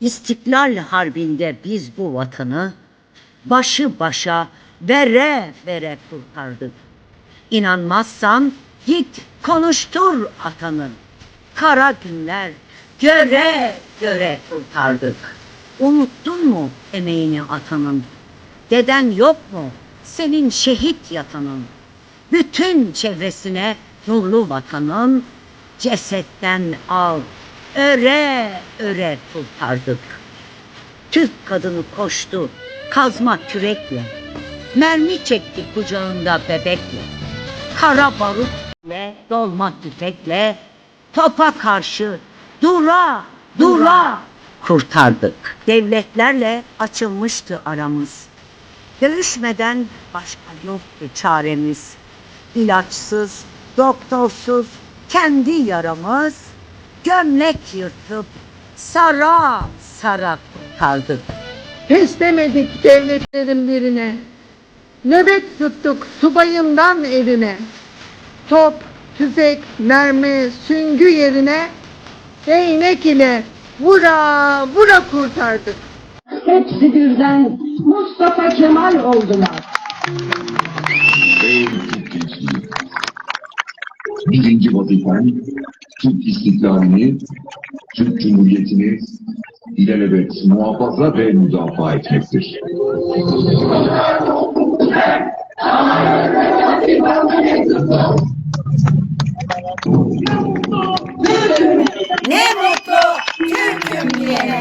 İstiklal Harbi'nde biz bu vatanı başı başa vere vere kurtardık. İnanmazsan git konuştur atanı. Kara günler göre göre kurtardık. Unuttun mu emeğini atanın? Deden yok mu senin şehit yatanın? Bütün çevresine nurlu vatanın cesetten al, öre öre kurtardık. Türk kadını koştu kazma kürekle, mermi çekti kucağında bebekle, kara barut ve dolma tüfekle, topa karşı dura dura kurtardık. Devletlerle açılmıştı aramız. Görüşmeden başka yoktu çaremiz. İlaçsız, doktorsuz kendi yaramız gömlek yırtıp sara sara kurtardık. Peslemedik devletlerin birine. Nöbet tuttuk subayından eline. Top, tüfek, mermi, süngü yerine değnek ile vura vura kurtardık. Hepsi birden Mustafa Kemal oldular. Birinci vazifen Türk istiklalini, Türk Cumhuriyeti'ni ilelebet muhafaza ve müdafaa etmektir.